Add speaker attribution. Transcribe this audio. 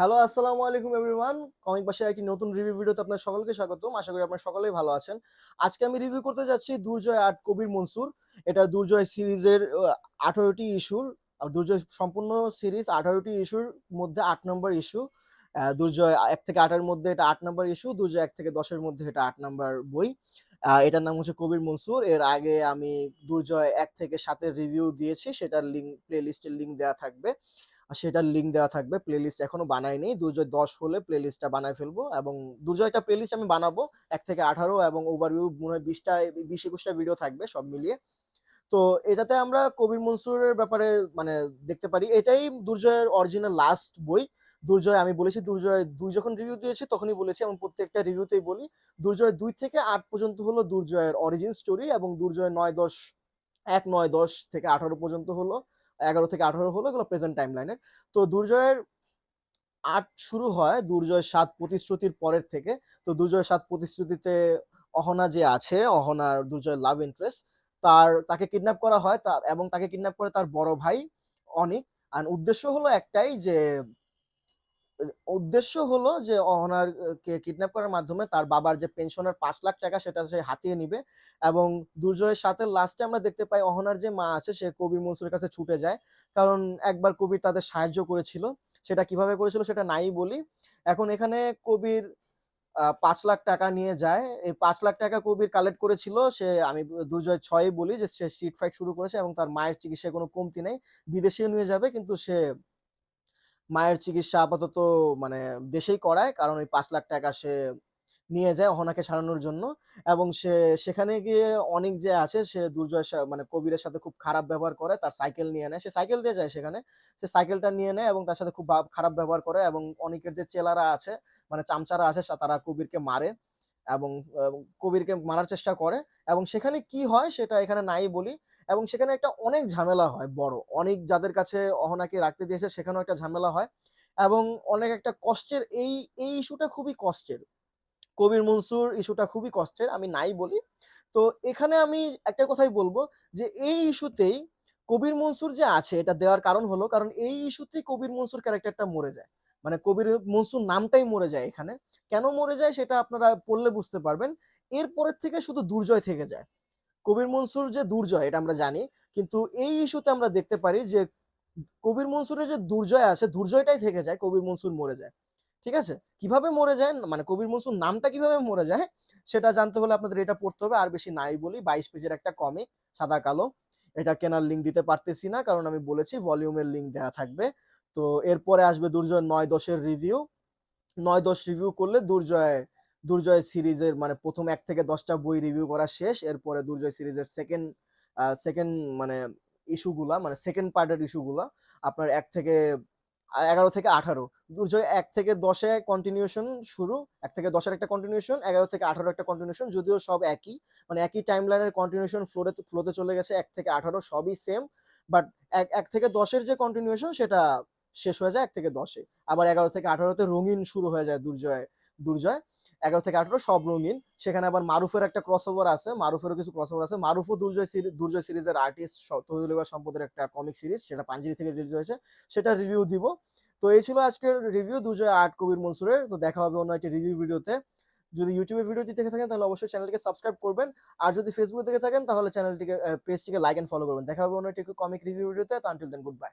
Speaker 1: Hello আসসালামু আলাইকুম everyone comic বাসের একটি নতুন রিভিউ ভিডিওতে আপনার সকলকে স্বাগতম। আশা করি আপনারা সকলেই ভালো আছেন। আজকে আমি রিভিউ করতে যাচ্ছি দুর্জয় আট, কবির মনসুর। এটা দুর্জয় সিরিজের আঠারোটি ইস্যুর আর দুর্জয় সম্পূর্ণ সিরিজ আঠারোটি ইস্যুর মধ্যে আট নম্বর ইস্যু। দুর্জয় এক থেকে আটের মধ্যে এটা আট নম্বর ইস্যু, দুর্জয় এক থেকে দশের মধ্যে এটা আট নম্বর বই। এটার নাম হচ্ছে কবির মনসুর। এর আগে আমি দুর্জয় এক থেকে সাতের রিভিউ দিয়েছি, সেটার লিঙ্ক প্লে লিস্টের লিঙ্ক দেওয়া থাকবে। সেটার লিঙ্ক দেওয়া থাকবে। প্লে প্লেলিস্ট এখনও বানাইনি। দুর্জয় দশ হলে প্লেলিস্টটা বানায় ফেলব এবং দুর্জয়টা প্লেলিস্ট আমি বানাবো এক থেকে আঠারো এবং ওভারভিউ মনে হয় বিশটা, বিশ একুশটা ভিডিও থাকবে সব মিলিয়ে। তো এটাতে আমরা কবির মনসুরের ব্যাপারে মানে দেখতে পারি। এটাই দুর্জয়ের অরিজিনাল লাস্ট বই। দুর্জয় আমি বলেছি দুর্জয় দুই যখন রিভিউ দিয়েছি তখনই বলেছি এবং প্রত্যেকটা রিভিউতেই বলি। দুর্জয় দুই থেকে আট পর্যন্ত হলো দুর্জয়ের অরিজিন স্টোরি এবং দুর্জয় নয় দশ, এক নয় দশ থেকে আঠারো পর্যন্ত হলো। এগারো থেকে আঠারো হলো, এগুলো প্রেজেন্ট টাইম লাইনের তো দুর্জয়ের আট শুরু হয় দুর্জয় সাত প্রতিশ্রুতির পরের থেকে। তো দুর্জয় সাত প্রতিশ্রুতিতে অহনা যে আছে, অহনার দুর্জয় লাভ ইন্টারেস্ট তার, তাকে কিডন্যাপ করা হয়, তার, এবং তাকে কিডন্যাপ করে তার বড় ভাই অনিক। আর উদ্দেশ্য হলো একটাই যে উদ্দেশ্য হলো যে অহনার কে কিডন্যাপ করার মাধ্যমে তার বাবার যে পেনশনের পাঁচ লাখ টাকা সেটা সে হাতিয়ে নিবে এবং দুর্জয়ের সাথে লাস্টে আমরা দেখতে পাই অহনার যে মা আছে সে কবির মনসুরের কাছে ছুটে যায়। কারণ একবার কবির তাদের সাহায্য করেছিল, সেটা কীভাবে করেছিল সেটা নাই বলি। এখন এখানে কবির পাঁচ লাখ টাকা নিয়ে যায়। এই পাঁচ লাখ টাকা কবির কালেক্ট করেছিল, সে আমি দুর্জয় ছয় বলি যে সে স্ট্রিট ফাইট শুরু করেছে এবং তার মায়ের চিকিৎসায় কোনো কমতি নেই। বিদেশেও নিয়ে যাবে, কিন্তু সে মায়ের চিকিৎসা আপাতত মানে দেশেই করায়, কারণ ওই পাঁচ লাখ টাকা সে নিয়ে যায় অহনাকে সারানোর জন্য। এবং সে, সেখানে গিয়ে অনেক যে আছে, সে দুর্জয় মানে কবিরের সাথে খুব খারাপ ব্যবহার করে, তার সাইকেল নিয়ে নেয়। সে সাইকেল দিয়ে যায় সেখানে। সে সাইকেলটা নিয়ে নেয় এবং তার সাথে খুব খারাপ ব্যবহার করে এবং অনেকের যে চেলারা আছে মানে চামচারা আছে তারা কবিরকে মারে। এবং কবিরকে মারার চেষ্টা করে এবং সেখানে কি হয় সেটা এখানে নাই বলি এবং সেখানে একটা অনেক ঝামেলা হয় বড়। অনেক যাদের কাছে অহনাকে রাখতে দিয়েছে সেখানেও একটা ঝামেলা হয় এবং অনেক একটা কষ্টের এই এই ইস্যুটা খুবই কষ্টের। কবির মনসুর ইস্যুটা খুবই কষ্টের, আমি নাই বলি। তো এখানে আমি একটা কথাই বলব যে এই ইস্যুতেই কবির মনসুর যে আছে এটা দেওয়ার কারণ হলো কারণ এই ইস্যুতেই কবির মনসুর ক্যারেক্টারটা মরে যায়। মানে কবির মনসুর নামটাই মরে যায় এখানে। কেন মরে যায় সেটা আপনারা পড়লে বুঝতে পারবেন। এরপরের থেকে শুধু দুর্জয় থেকে যায়। কবির মনসুর যে দুর্জয়, এটা আমরা জানি। কিন্তু এই ইস্যুতে আমরা দেখতে পারি যে কবির মনসুরের যে দুর্জয় আছে, দুর্জয়টাই থেকে যায়, কবির মনসুর মরে যায়। ঠিক আছে? কীভাবে মরে যায়? মানে কবির মনসুর নামটা কীভাবে মরে যায়? সেটা জানতে হলে আপনাদের এটা পড়তে হবে। আর বেশি নাই বলি, বাইশ পেজের একটা কমিক সাদা কালো। এটা কেনার লিঙ্ক দিতে পারতেছি না, কারণ আমি বলেছি ভলিউমের লিঙ্ক দেওয়া থাকবে। তো এরপরে আসবে দুর্জয় নয় দশের রিভিউ নয় দশ রিভিউ করলে দুর্জয় দুর্জয় সিরিজের মানে প্রথম এক থেকে দশটা বই রিভিউ করা শেষ। এরপরে দুর্জয় সিরিজের সেকেন্ড সেকেন্ড মানে ইস্যুগুলা মানে সেকেন্ড পার্টের ইস্যুগুলা আপনার এক থেকে, এগারো থেকে আঠারো। দুর্জয় এক থেকে দশে কন্টিনিউশন শুরু, এক থেকে দশের একটা কন্টিনিউশন এগারো থেকে আঠারো একটা কন্টিনিউশন যদিও সব একই মানে একই টাইম লাইনের কন্টিনিউশন ফ্লোরে ফ্লোতে চলে গেছে, এক থেকে আঠারো সবই সেম বাট এক এক থেকে দশের যে কন্টিনিউশন সেটা শেষ হয়ে যায় এক থেকে দশে। আবার এগারো থেকে আঠারোতে রঙিন শুরু হয়ে যায় দুর্জয় দুর্জয়। এগারো থেকে আঠারো সব রঙিন। সেখানে আবার মারুফের একটা ক্রস ওভার আছে, মারুফেরও কিছু ক্রস ওভার আছে। মারুফও দুর্জয় দুর্জয় সিরিজের আর্টিস্ট তহিদুল সম্পদের একটা কমিক সিরিজ সেটা পাঞ্জিরি থেকে রিলিজ হয়েছে। সেটা রিভিউ দিব। তো এই ছিল আজকের রিভিউ দুর্জয় আর্ট কবির মনসুরের। তো দেখা হবে অন্য একটি রিভিউ ভিডিওতে যদি ইউটিউবে ভিডিওটি দেখে থাকেন, তাহলে অবশ্যই চ্যানেলটিকে সাবস্ক্রাইব করবেন। আর যদি ফেসবুকে দেখে থাকেন, তাহলে চ্যানেলটিকে পেজটিকে লাইক এন্ড ফলো করবেন। দেখা হবে অন্য একটি কমিক রিভিউ ভিডিওতে তো আনটিল দেন গুড বাই